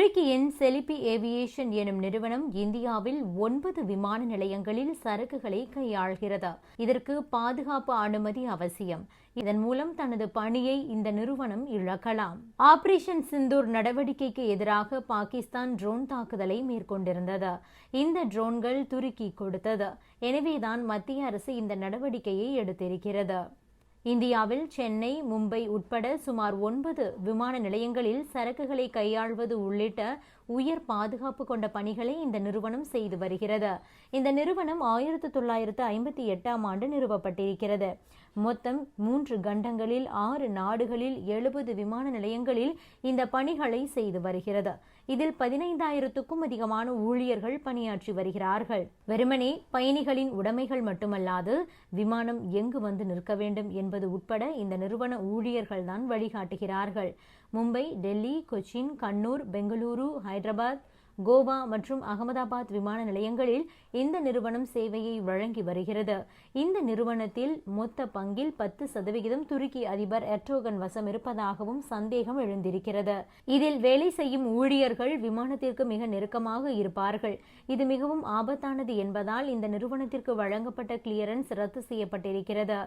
துருக்கியின் செலிபி ஏவியேஷன் எனும் நிறுவனம் இந்தியாவில் ஒன்பது விமான நிலையங்களில் சரக்குகளை கையாள்கிறது. இதற்கு பாதுகாப்பு அனுமதி அவசியம். இதன் மூலம் தனது பணியை இந்த நிறுவனம் இழக்கலாம். ஆபரேஷன் சிந்தூர் நடவடிக்கைக்கு எதிராக பாகிஸ்தான் ட்ரோன் தாக்குதலை மேற்கொண்டிருந்தது. இந்த ட்ரோன்கள் துருக்கி கொடுத்தது. எனவேதான் மத்திய அரசு இந்த நடவடிக்கையை எடுத்திருக்கிறது. இந்தியாவில் சென்னை மும்பை உட்பட சுமார் ஒன்பது விமான நிலையங்களில் சரக்குகளை கையாள்வது உள்ளிட்ட உயர் பாதுகாப்பு கொண்ட பணிகளை இந்த நிறுவனம் செய்து வருகிறது. இந்த நிறுவனம் ஆயிரத்து தொள்ளாயிரத்து ஐம்பத்தி எட்டாம் ஆண்டு நிறுவப்பட்டிருக்கிறது. மொத்தம் மூன்று கண்டங்களில் ஆறு நாடுகளில் எழுபது விமான நிலையங்களில் இந்த பணிகளை செய்து வருகிறது. இதில் பதினைந்தாயிரத்துக்கும் அதிகமான ஊழியர்கள் பணியாற்றி வருகிறார்கள். வெறுமனே பயணிகளின் உடைமைகள் மட்டுமல்லாது விமானம் எங்கு வந்து நிற்க வேண்டும் என்பது உட்பட இந்த நிறுவன ஊழியர்கள் தான் வழிகாட்டுகிறார்கள். ముంబై ఢిల్లీ కొచ్చిన్ కన్నూర్ బెంగళూరు హైదరాబాద్ கோவா மற்றும் அகமதாபாத் விமான நிலையங்களில் இந்த நிறுவனம் சேவையை வழங்கி வருகிறது. இந்த நிறுவனத்தில் மொத்த பங்கில் பத்து சதவிகிதம் துருக்கி அதிபர் எர்டோகன் வசம் இருப்பதாகவும் சந்தேகம் எழுந்திருக்கிறது. இதில் வேலை செய்யும் ஊழியர்கள் விமானத்திற்கு மிக நெருக்கமாக இருப்பார்கள். இது மிகவும் ஆபத்தானது என்பதால் இந்த நிறுவனத்திற்கு வழங்கப்பட்ட கிளியரன்ஸ் ரத்து செய்யப்பட்டிருக்கிறது.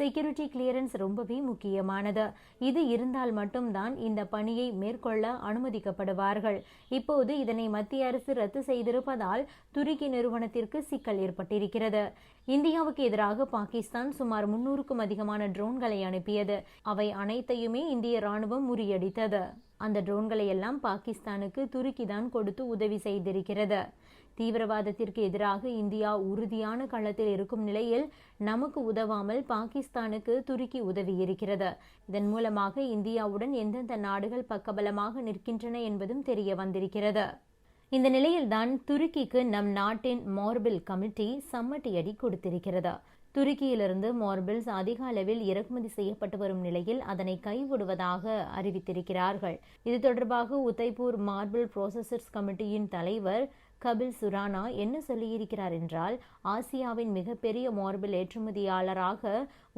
செக்யூரிட்டி கிளியரன்ஸ் ரொம்பவே முக்கியமானது. இது இருந்தால் மட்டும்தான் இந்த பணியை மேற்கொள்ள அனுமதிக்கப்படுவார்கள். இப்போது இதனை மத்திய அரசு ரத்து செய்திருப்பதால் துருக்கி நிறுவனத்திற்கு சிக்கல் ஏற்பட்டிருக்கிறது. இந்தியாவுக்கு எதிராக பாகிஸ்தான் சுமார் முன்னூறுக்கும் அதிகமான ட்ரோன்களை அனுப்பியது. அவை அனைத்தையுமே இந்திய ராணுவம் முறியடித்தது. அந்த ட்ரோன்களை எல்லாம் பாகிஸ்தானுக்கு துருக்கி தான் கொடுத்து உதவி செய்திருக்கிறது. தீவிரவாதத்திற்கு எதிராக இந்தியா உறுதியான களத்தில் இருக்கும் நிலையில் நமக்கு உதவாமல் பாகிஸ்தானுக்கு துருக்கி உதவி இருக்கிறது. இதன் மூலமாக இந்தியாவுடன் எந்தெந்த நாடுகள் பக்கபலமாக நிற்கின்றன என்பதும் தெரிய வந்திருக்கிறது. இந்த நிலையில்தான் துருக்கிக்கு நம் நாட்டின் மார்பில் கமிட்டி சம்மட்டியடி கொடுத்திருக்கிறது. துருக்கியிலிருந்து மார்பிள்ஸ் அதிக அளவில் இறக்குமதி செய்யப்பட்டு வரும் நிலையில் அதனை கைவிடுவதாக அறிவித்திருக்கிறார்கள். இது தொடர்பாக உதய்பூர் மார்பிள் ப்ரோசஸர்ஸ் கமிட்டியின் தலைவர் கபில் சுரானா என்ன சொல்லியிருக்கிறார் என்றால் ஆசியாவின் மிகப்பெரிய மார்பிள் ஏற்றுமதியாளராக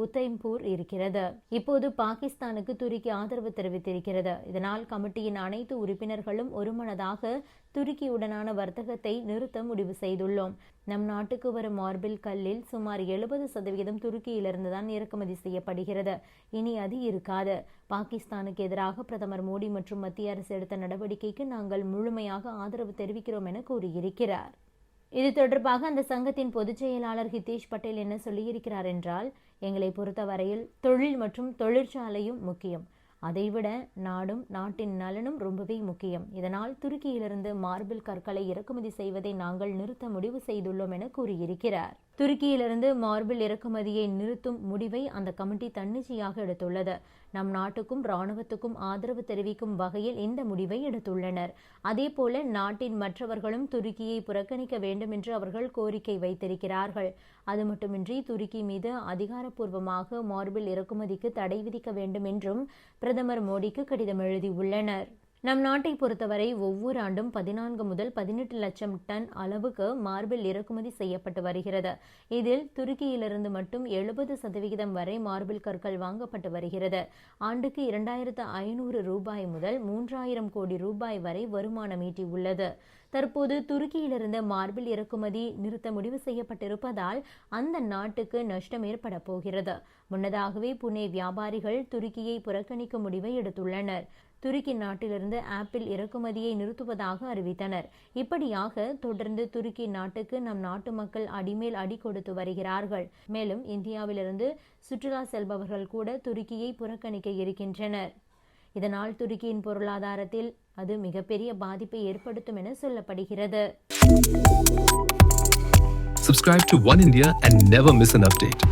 உத்தைம்பூர் இருக்கிறது. இப்போது பாகிஸ்தானுக்கு துருக்கி ஆதரவு தெரிவித்திருக்கிறது. இதனால் கமிட்டியின் அனைத்து உறுப்பினர்களும் ஒருமனதாக துருக்கியுடனான வர்த்தகத்தை நிறுத்த முடிவு செய்துள்ளோம். நம் நாட்டுக்கு வரும் மார்பிள் கல்லில் சுமார் எழுபது சதவிகிதம் துருக்கியிலிருந்து தான் இறக்குமதி செய்யப்படுகிறது. இனி அது இருக்காது. பாகிஸ்தானுக்கு எதிராக பிரதமர் மோடி மற்றும் மத்திய அரசு எடுத்த நடவடிக்கைக்கு நாங்கள் முழுமையாக ஆதரவு தெரிவிக்கிறோம் என கூறியிருக்கிறார். இது தொடர்பாக அந்த சங்கத்தின் பொதுச் செயலாளர் ஹிதேஷ் பட்டேல் என்ன சொல்லியிருக்கிறார் என்றால் எங்களை பொறுத்தவரையில் தொழில் மற்றும் தொழிற்சாலையும் முக்கியம். அதைவிட நாடும் நாட்டின் நலனும் ரொம்பவே முக்கியம். இதனால் துருக்கியிலிருந்து மார்பிள் கற்களை இறக்குமதி செய்வதை நாங்கள் நிறுத்த முடிவு செய்துள்ளோம் என கூறியிருக்கிறார். துருக்கியிலிருந்து மார்பிள் இறக்குமதியை நிறுத்தும் முடிவை அந்த கமிட்டி தன்னிச்சையாக எடுத்துள்ளது. நம் நாட்டுக்கும் இராணுவத்துக்கும் ஆதரவு தெரிவிக்கும் வகையில் இந்த முடிவை எடுத்துள்ளனர். அதேபோல நாட்டின் மற்றவர்களும் துருக்கியை புறக்கணிக்க வேண்டும் என்று அவர்கள் கோரிக்கை வைத்திருக்கிறார்கள். அது மட்டுமின்றி துருக்கி மீது அதிகாரப்பூர்வமாக மார்பிள் இறக்குமதிக்கு தடை விதிக்க வேண்டும் என்றும் பிரதமர் மோடிக்கு கடிதம் எழுதியுள்ளனர். நம் நாட்டை பொறுத்தவரை ஒவ்வொரு ஆண்டும் பதினான்கு முதல் பதினெட்டு லட்சம் டன் அளவுக்கு மார்பிள் இறக்குமதி செய்யப்பட்டு வருகிறது. இதில் துருக்கியிலிருந்து மட்டும் எழுபது சதவிகிதம் வரை மார்பிள் கற்கள் வாங்கப்பட்டு வருகிறது. ஆண்டுக்கு இரண்டாயிரத்து ஐநூறு ரூபாய் முதல் மூன்றாயிரம் கோடி ரூபாய் வரை வருமானம் ஈட்டியுள்ளது தற்போது துருக்கியிலிருந்து மார்பிள் இறக்குமதி நிறுத்த முடிவு செய்யப்பட்டிருப்பதால் அந்த நாட்டுக்கு நஷ்டம் ஏற்பட போகிறது. முன்னதாகவே புனே வியாபாரிகள் துருக்கியை புறக்கணிக்கும் முடிவை எடுத்துள்ளனர். துருக்கி நாட்டிலிருந்து ஆப்பிள் இறக்குமதியை நிறுத்துவதாக அறிவித்தனர். இப்படியாக தொடர்ந்து துருக்கி நாட்டுக்கு நம் நாட்டு மக்கள் அடிமேல் அடி கொடுத்து வருகிறார்கள். மேலும் இந்தியாவிலிருந்து சுற்றுலா செல்பவர்கள் கூட துருக்கியை புறக்கணிக்க இருக்கின்றனர். இதனால் துருக்கியின் பொருளாதாரத்தில் அது மிகப்பெரிய பாதிப்பை ஏற்படுத்தும் என சொல்லப்படுகிறது. Subscribe to One India and never miss an update.